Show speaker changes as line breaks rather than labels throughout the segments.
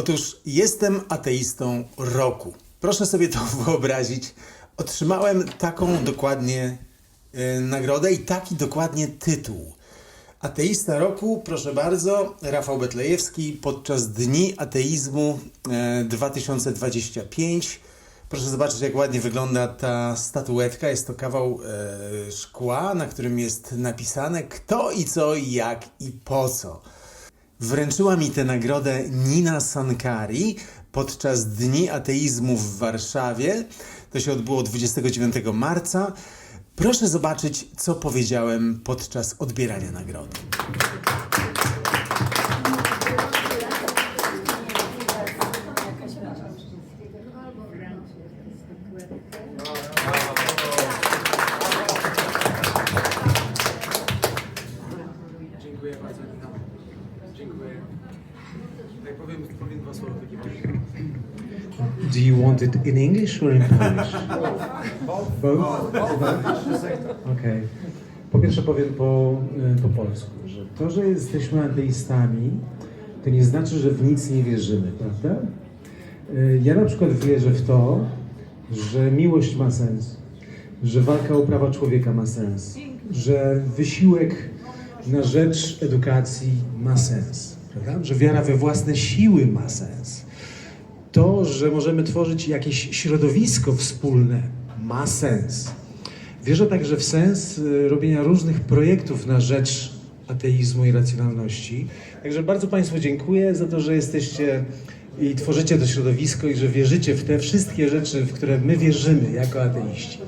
Otóż jestem ateistą roku. Proszę sobie to wyobrazić. Otrzymałem taką dokładnie e, nagrodę i taki dokładnie tytuł. Ateista roku, proszę bardzo, Rafał Betlejewski podczas Dni Ateizmu e, 2025. Proszę zobaczyć, jak ładnie wygląda ta statuetka. Jest to kawał e, szkła, na którym jest napisane kto i co, i jak i po co. Wręczyła mi tę nagrodę Nina Sankari podczas Dni Ateizmu w Warszawie. To się odbyło 29 marca. Proszę zobaczyć, co powiedziałem podczas odbierania nagrody.
Do you want it in English or in Polish? Both. Okej. Po pierwsze powiem po, y, po polsku, że to, że jesteśmy ateistami, to nie znaczy, że w nic nie wierzymy, prawda? Y, Ja na przykład wierzę w to, że miłość ma sens, że walka o prawa człowieka ma sens, że wysiłek na rzecz edukacji ma sens, prawda? Że wiara we własne siły ma sens to, że możemy tworzyć jakieś środowisko wspólne, ma sens. Wierzę także w sens y, robienia różnych projektów na rzecz ateizmu i racjonalności. Także bardzo Państwu dziękuję za to, że jesteście i tworzycie to środowisko i że wierzycie w te wszystkie rzeczy, w które my wierzymy jako ateiści.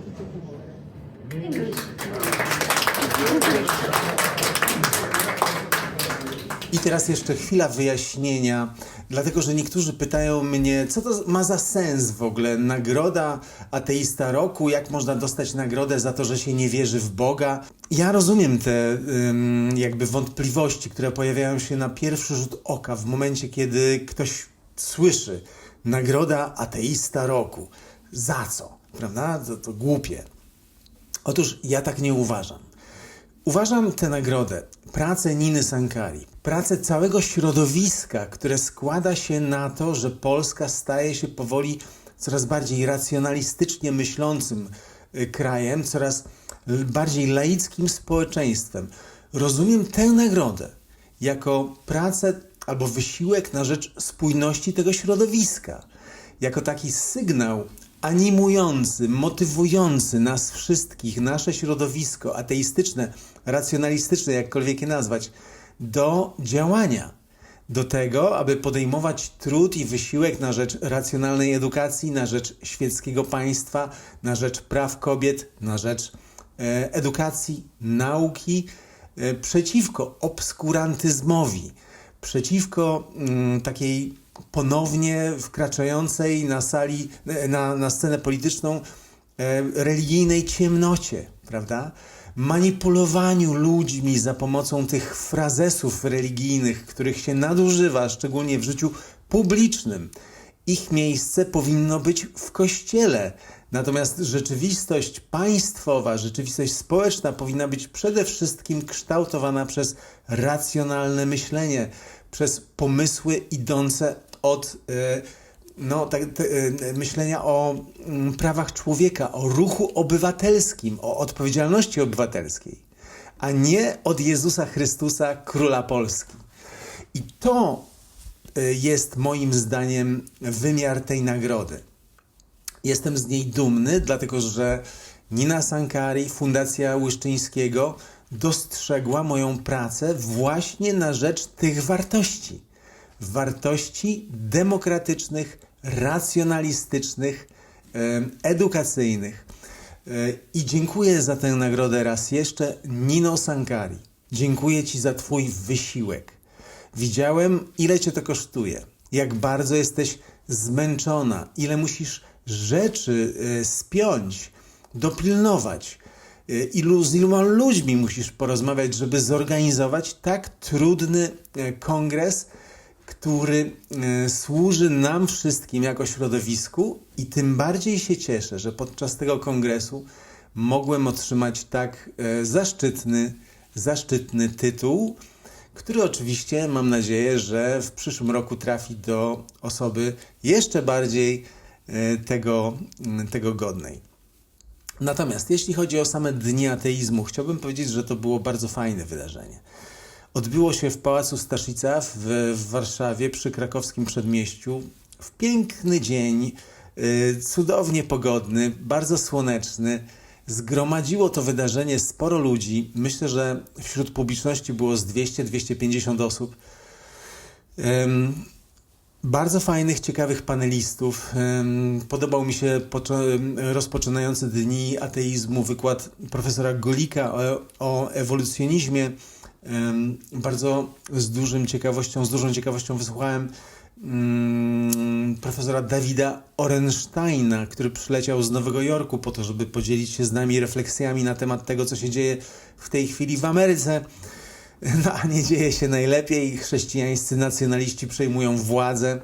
I teraz jeszcze chwila wyjaśnienia, dlatego że niektórzy pytają mnie, co to ma za sens w ogóle nagroda ateista roku, jak można dostać nagrodę za to, że się nie wierzy w Boga. Ja rozumiem te jakby wątpliwości, które pojawiają się na pierwszy rzut oka w momencie, kiedy ktoś słyszy nagroda ateista roku. Za co? Prawda? To, to głupie. Otóż ja tak nie uważam. Uważam tę nagrodę, pracę Niny Sankari, pracę całego środowiska, które składa się na to, że Polska staje się powoli coraz bardziej racjonalistycznie myślącym y, krajem, coraz bardziej laickim społeczeństwem. Rozumiem tę nagrodę jako pracę albo wysiłek na rzecz spójności tego środowiska, jako taki sygnał animujący, motywujący nas wszystkich, nasze środowisko ateistyczne, racjonalistyczne, jakkolwiek je nazwać, do działania, do tego, aby podejmować trud i wysiłek na rzecz racjonalnej edukacji, na rzecz świeckiego państwa, na rzecz praw kobiet, na rzecz e, edukacji, nauki, e, przeciwko obskurantyzmowi, przeciwko mm, takiej ponownie wkraczającej na sali, na, na scenę polityczną e, religijnej ciemnocie, prawda? Manipulowaniu ludźmi za pomocą tych frazesów religijnych, których się nadużywa, szczególnie w życiu publicznym. Ich miejsce powinno być w kościele. Natomiast rzeczywistość państwowa, rzeczywistość społeczna powinna być przede wszystkim kształtowana przez racjonalne myślenie, przez pomysły idące od e, no, tak, e, myślenia o mm, prawach człowieka, o ruchu obywatelskim, o odpowiedzialności obywatelskiej, a nie od Jezusa Chrystusa, Króla Polski. I to jest moim zdaniem wymiar tej nagrody. Jestem z niej dumny, dlatego że Nina Sankari, Fundacja Łyszczyńskiego dostrzegła moją pracę właśnie na rzecz tych wartości. Wartości demokratycznych, racjonalistycznych, em, edukacyjnych. E, I dziękuję za tę nagrodę raz jeszcze, Nino Sankari. Dziękuję Ci za Twój wysiłek. Widziałem, ile Cię to kosztuje, jak bardzo jesteś zmęczona, ile musisz rzeczy e, spiąć, dopilnować, e, ilu, z iloma ludźmi musisz porozmawiać, żeby zorganizować tak trudny e, kongres, który służy nam wszystkim jako środowisku i tym bardziej się cieszę, że podczas tego kongresu mogłem otrzymać tak zaszczytny, zaszczytny tytuł, który oczywiście mam nadzieję, że w przyszłym roku trafi do osoby jeszcze bardziej e, tego, m, tego godnej. Natomiast jeśli chodzi o same dni ateizmu, chciałbym powiedzieć, że to było bardzo fajne wydarzenie. Odbyło się w Pałacu Staszica w, w Warszawie przy krakowskim przedmieściu w piękny dzień, y, cudownie pogodny, bardzo słoneczny. Zgromadziło to wydarzenie sporo ludzi. Myślę, że wśród publiczności było z 200-250 osób. Ym, bardzo fajnych, ciekawych panelistów. Ym, Podobał mi się rozpoczynający dni ateizmu wykład profesora Golika o, o ewolucjonizmie. Ym, Bardzo z dużym ciekawością, z dużą ciekawością wysłuchałem ym, profesora Dawida Orensteina, który przyleciał z Nowego Jorku po to, żeby podzielić się z nami refleksjami na temat tego, co się dzieje w tej chwili w Ameryce. No a nie dzieje się najlepiej. Chrześcijańscy nacjonaliści przejmują władzę.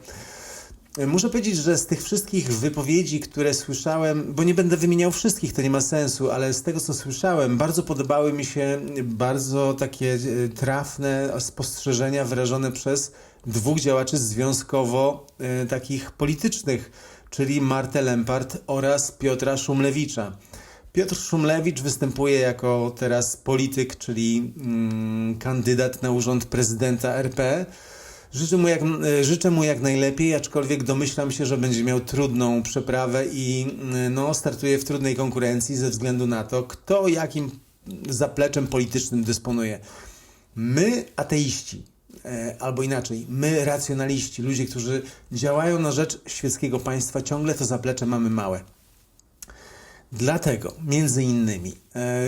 Muszę powiedzieć, że z tych wszystkich wypowiedzi, które słyszałem, bo nie będę wymieniał wszystkich, to nie ma sensu, ale z tego co słyszałem, bardzo podobały mi się bardzo takie e, trafne spostrzeżenia wyrażone przez dwóch działaczy związkowo e, takich politycznych, czyli Martę Lempart oraz Piotra Szumlewicza. Piotr Szumlewicz występuje jako teraz polityk, czyli mm, kandydat na urząd prezydenta RP. Życzę mu, jak, e, życzę mu jak najlepiej, aczkolwiek domyślam się, że będzie miał trudną przeprawę i mm, no, startuje w trudnej konkurencji ze względu na to, kto jakim zapleczem politycznym dysponuje. My, ateiści, albo inaczej, my, racjonaliści, ludzie, którzy działają na rzecz świeckiego państwa, ciągle to zaplecze mamy małe. Dlatego, między innymi, e,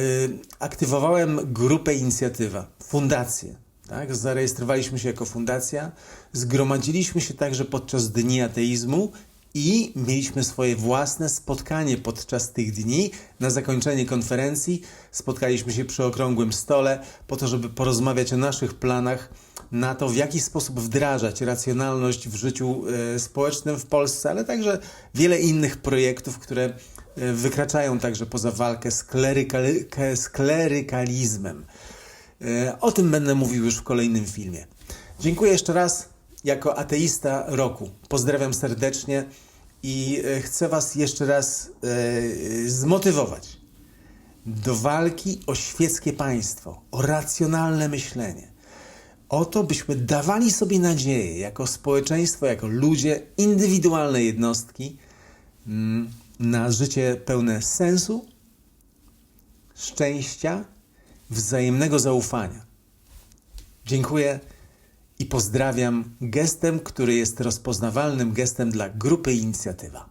aktywowałem grupę Inicjatywa, fundację. Tak? Zarejestrowaliśmy się jako fundacja, zgromadziliśmy się także podczas Dni Ateizmu i mieliśmy swoje własne spotkanie podczas tych dni. Na zakończenie konferencji spotkaliśmy się przy okrągłym stole po to, żeby porozmawiać o naszych planach na to, w jaki sposób wdrażać racjonalność w życiu e, społecznym w Polsce, ale także wiele innych projektów, które e, wykraczają także poza walkę z, klerykali- z klerykalizmem. E, O tym będę mówił już w kolejnym filmie. Dziękuję jeszcze raz jako ateista roku. Pozdrawiam serdecznie i chcę Was jeszcze raz zmotywować do walki o świeckie państwo, o racjonalne myślenie. O to, byśmy dawali sobie nadzieję jako społeczeństwo, jako ludzie, indywidualne jednostki mm, na życie pełne sensu, szczęścia, wzajemnego zaufania. Dziękuję i pozdrawiam gestem, który jest rozpoznawalnym gestem dla grupy inicjatywa.